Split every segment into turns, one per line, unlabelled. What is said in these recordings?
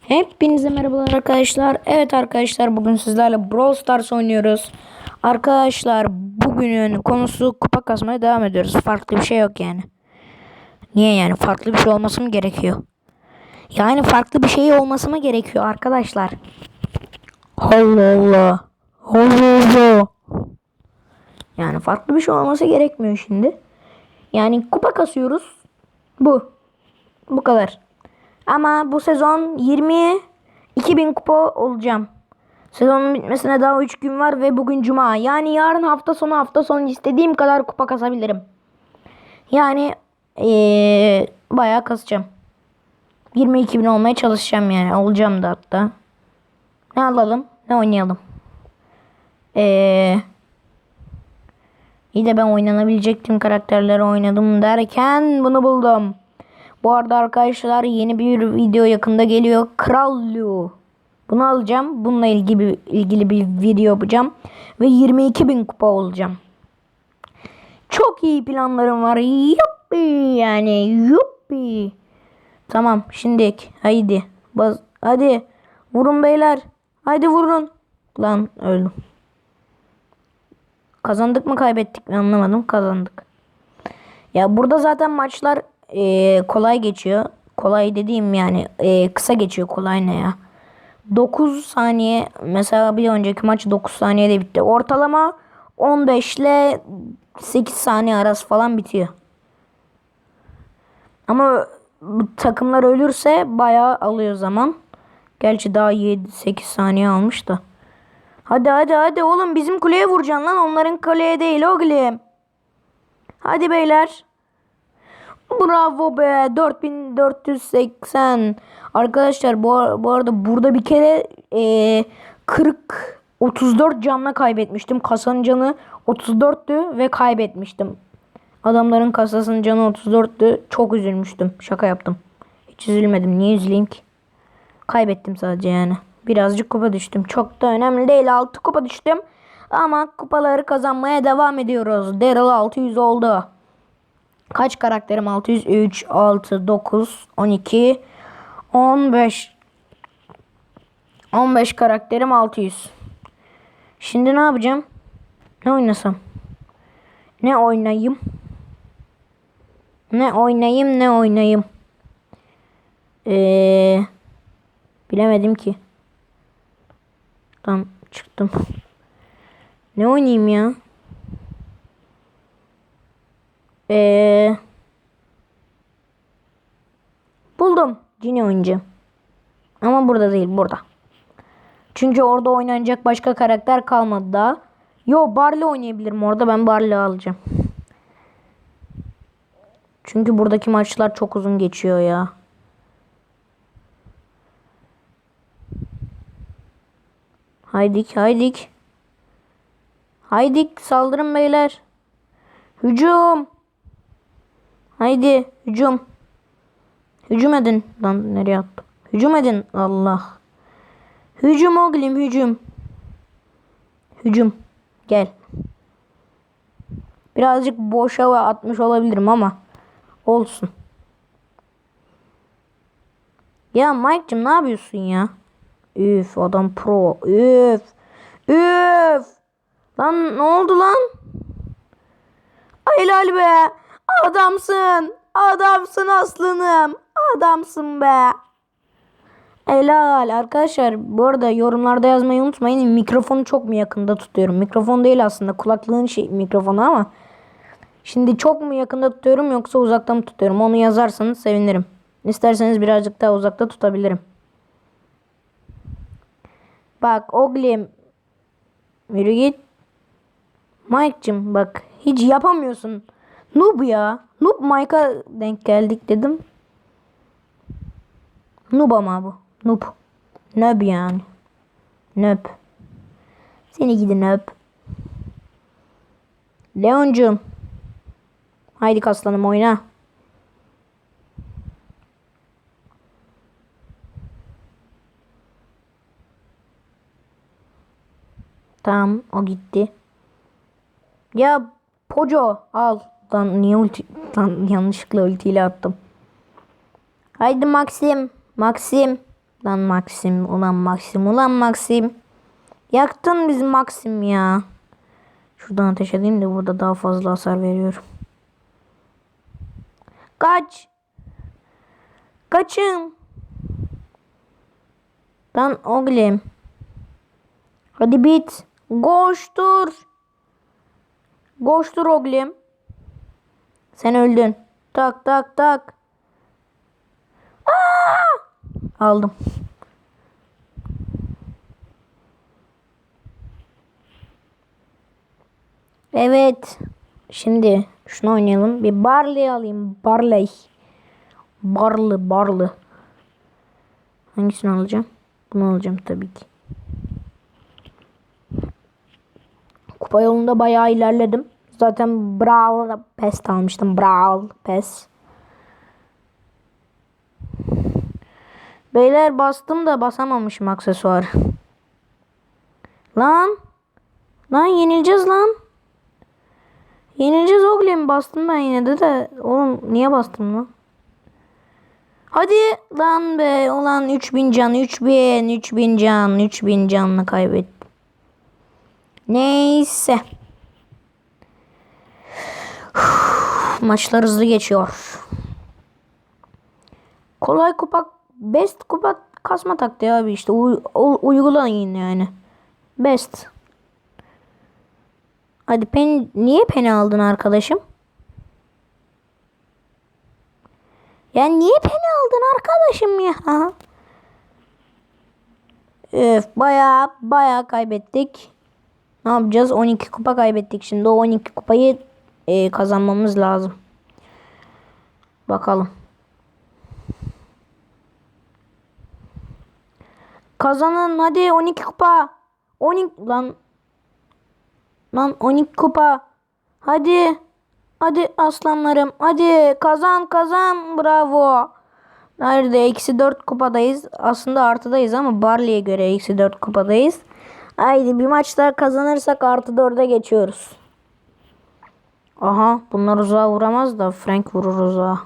Hepinize merhabalar arkadaşlar. Evet arkadaşlar bugün sizlerle Brawl Stars oynuyoruz. Arkadaşlar bugünün konusu kupa kasmaya devam ediyoruz. Farklı bir şey yok yani. Niye yani? Farklı bir şey olması mı gerekiyor? Yani farklı bir şey olması mı gerekiyor arkadaşlar? Allah Allah. Allah Allah. Yani farklı bir şey olması gerekmiyor şimdi. Yani kupa kasıyoruz. Bu. Bu kadar. Ama bu sezon 20 2000 kupa olacağım. Sezonun bitmesine daha 3 gün var ve bugün cuma. Yani yarın hafta sonu hafta sonu istediğim kadar kupa kasabilirim. Yani ee, bayağı kasacağım. 22 bin olmaya çalışacağım yani. Olacağım da hatta. Ne alalım? Ne oynayalım? Eee... İyi de ben oynanabilecek tüm karakterleri oynadım derken bunu buldum. Bu arada arkadaşlar yeni bir video yakında geliyor. Kral Lu. Bunu alacağım. Bununla ilgili, ilgili bir video yapacağım. Ve 22 bin kupa olacağım. Çok iyi planlarım var. Yuppi yani yuppi. Tamam şimdi haydi. Baz, hadi vurun beyler. Haydi vurun. Lan öldüm. Kazandık mı kaybettik mi anlamadım. Kazandık. Ya burada zaten maçlar e, kolay geçiyor. Kolay dediğim yani e, kısa geçiyor. Kolay ne ya? 9 saniye mesela bir önceki maç 9 saniyede bitti. Ortalama 15 ile 8 saniye arası falan bitiyor. Ama bu takımlar ölürse bayağı alıyor zaman. Gerçi daha 7-8 saniye almış da. Hadi hadi hadi oğlum bizim kuleye vuracaksın lan. Onların kuleye değil oğlum. Hadi beyler. Bravo be 4480. Arkadaşlar bu, bu arada burada bir kere e, 40 34 canla kaybetmiştim. Kasanın canı 34'tü ve kaybetmiştim. Adamların kasasının canı 34'tü. Çok üzülmüştüm. Şaka yaptım. Hiç üzülmedim. Niye üzüleyim ki? Kaybettim sadece yani. Birazcık kupa düştüm. Çok da önemli değil. 6 kupa düştüm. Ama kupaları kazanmaya devam ediyoruz. Daryl 600 oldu. Kaç karakterim? 603, 6, 9, 12, 15. 15 karakterim 600. Şimdi ne yapacağım? Ne oynasam? Ne oynayayım? Ne oynayayım ne oynayayım? Ee, bilemedim ki. Tam çıktım. Ne oynayayım ya? Ee, buldum. Cini oyuncu. Ama burada değil burada. Çünkü orada oynanacak başka karakter kalmadı daha. Yo Barley oynayabilirim orada. Ben Barley alacağım. Çünkü buradaki maçlar çok uzun geçiyor ya. Haydik haydik. Haydik saldırın beyler. Hücum. Haydi hücum. Hücum edin. Lan nereye attım? Hücum edin. Allah. Hücum oğlum hücum. Hücum. Gel. Birazcık boşa atmış olabilirim ama olsun. Ya Mike'cim ne yapıyorsun ya? Üf adam pro. Üf. Üf. Lan ne oldu lan? Ay helal be. Adamsın. Adamsın aslanım. Adamsın be. Helal arkadaşlar. Bu arada yorumlarda yazmayı unutmayın. Mikrofonu çok mu yakında tutuyorum? Mikrofon değil aslında. Kulaklığın şey mikrofonu ama. Şimdi çok mu yakında tutuyorum yoksa uzakta mı tutuyorum? Onu yazarsanız sevinirim. İsterseniz birazcık daha uzakta tutabilirim. Bak oğlum. Yürü git. Mike'cım bak hiç yapamıyorsun. Noob ya. Noob Mike'a denk geldik dedim. Noob ama bu. Noob. Noob yani. Noob. Seni gidin noob. Leon'cum. Haydi kaslanım oyna. Tamam o gitti. Ya Poco al. Lan niye ulti lan yanlışlıkla ultiyle attım. Haydi Maxim. Maxim. Lan Maxim, ulan Maxim, ulan Maxim. Yaktın bizi Maxim ya. Şuradan ateş edeyim de burada daha fazla hasar veriyorum. Kaç. Kaçın. Lan oğlum. Hadi bit. Koştur. Koştur oğlum. Sen öldün. Tak tak tak. Aa! Aldım. Evet. Şimdi şunu oynayalım. Bir Barley alayım. Barley. Barlı barlı. Hangisini alacağım? Bunu alacağım tabii ki. Kupa yolunda bayağı ilerledim. Zaten Brawl Pest almıştım. Brawl Pes. Beyler bastım da basamamışım aksesuar. Lan. Lan yenileceğiz lan. Yenileceğiz oğlum. Bastım ben yine de de. Oğlum niye bastım lan? Hadi lan be. Ulan 3000 can. 3000. 3000 can. 3000 canını kaybettim. Neyse. Maçlar hızlı geçiyor. Kolay kupa, best kupa kasma taktiği abi işte. U- uygulayın yani. Best. Hadi pen, niye peni aldın arkadaşım? Ya niye peni aldın arkadaşım ya? Öf baya baya kaybettik. Ne yapacağız? 12 kupa kaybettik. Şimdi o 12 kupayı e, kazanmamız lazım. Bakalım. Kazanın hadi 12 kupa. 12 lan. Lan 12 kupa. Hadi. Hadi aslanlarım. Hadi kazan kazan. Bravo. Nerede? Eksi 4 kupadayız. Aslında artıdayız ama Barley'e göre eksi 4 kupadayız. Haydi bir maç daha kazanırsak artı 4'e geçiyoruz. Aha bunlar uzağa vuramaz da Frank vurur uzağa.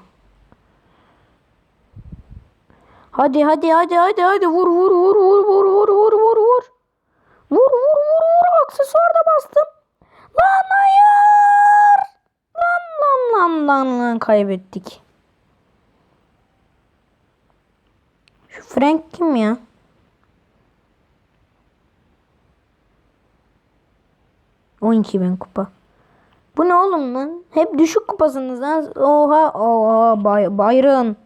Hadi hadi hadi hadi hadi vur vur vur vur vur vur vur vur vur. Vur vur vur vur aksesuar da bastım. Lan hayır. Lan lan lan lan lan kaybettik. Şu Frank kim ya? On iki bin kupa. Bu ne oğlum lan? Hep düşük kupasınız lan. Oha oha bay, bayrağın.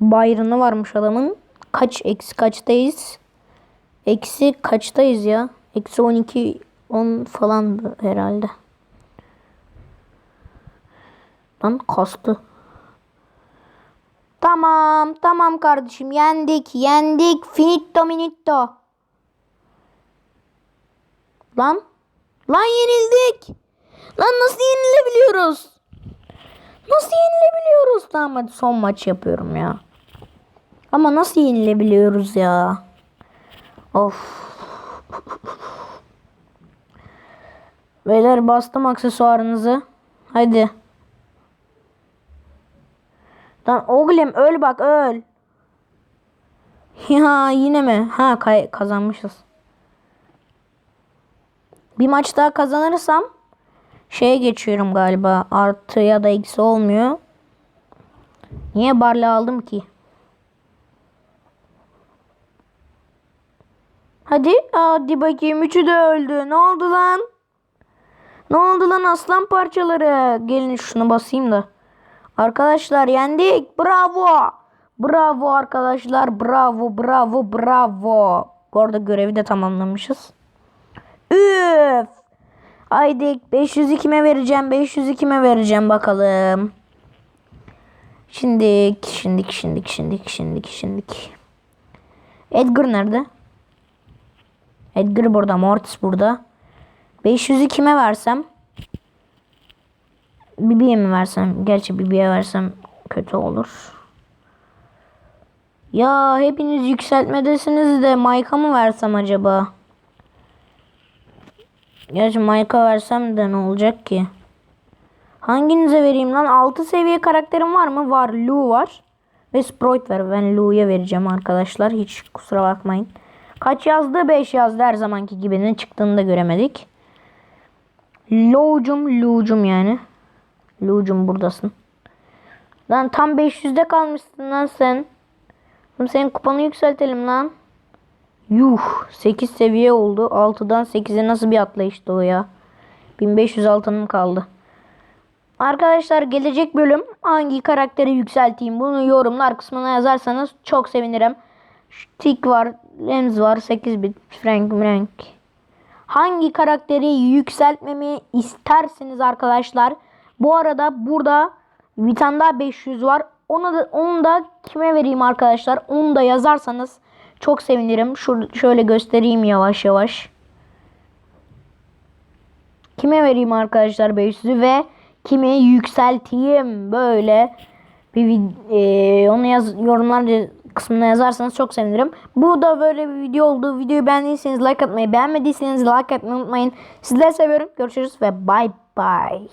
Bayrağını varmış adamın. Kaç eksi kaçtayız? Eksi kaçtayız ya? Eksi 12 10 falan herhalde. Lan kastı. Tamam tamam kardeşim yendik yendik finito minito. Lan lan yenildik. Lan nasıl yenilebiliyoruz? Nasıl yenilebiliyoruz? Tamam hadi son maç yapıyorum ya. Ama nasıl yenilebiliyoruz ya? Of. Beyler bastım aksesuarınızı. Hadi. Lan oğlum öl bak öl. Ya yine mi? Ha kazanmışız. Bir maç daha kazanırsam şeye geçiyorum galiba. Artı ya da eksi olmuyor. Niye barley aldım ki? Hadi. Hadi bakayım. Üçü de öldü. Ne oldu lan? Ne oldu lan aslan parçaları? Gelin şunu basayım da. Arkadaşlar yendik. Bravo. Bravo arkadaşlar. Bravo bravo bravo. Bu arada görevi de tamamlamışız. Üf. Haydi 500 kime vereceğim? 500 kime vereceğim bakalım. Şimdik, şimdik, şimdik, şimdik, şimdik, şimdik. Edgar nerede? Edgar burada, Mortis burada. 500'ü kime versem? Bibi'ye mi versem? Gerçi Bibi'ye versem kötü olur. Ya hepiniz yükseltmedesiniz de Mike'a mı versem acaba? Gerçi Mike'a versem de ne olacak ki? Hanginize vereyim lan? 6 seviye karakterim var mı? Var. Lu var. Ve Sprite ver. Ben Lu'ya vereceğim arkadaşlar. Hiç kusura bakmayın. Kaç yazdı? 5 yazdı her zamanki gibi. Ne çıktığını da göremedik. Lo'cum Lu'cum yani. Lu'cum buradasın. Lan tam 500'de kalmışsın lan sen. Senin kupanı yükseltelim lan. Yuh 8 seviye oldu. 6'dan 8'e nasıl bir atlayıştı o ya. 1500 altınım kaldı. Arkadaşlar gelecek bölüm hangi karakteri yükselteyim bunu yorumlar kısmına yazarsanız çok sevinirim. Tik var, Lems var, 8 bit, Frank, Frank. Hangi karakteri yükseltmemi istersiniz arkadaşlar? Bu arada burada bir tane daha 500 var. Onu da, onu da kime vereyim arkadaşlar? Onu da yazarsanız çok sevinirim. Şur şöyle göstereyim yavaş yavaş. Kime vereyim arkadaşlar 500'ü ve kimi yükselteyim böyle bir eee, onu yaz yorumlar kısmına yazarsanız çok sevinirim. Bu da böyle bir video oldu. Videoyu beğendiyseniz like atmayı, beğenmediyseniz like atmayı unutmayın. Sizleri seviyorum. Görüşürüz ve bye bye.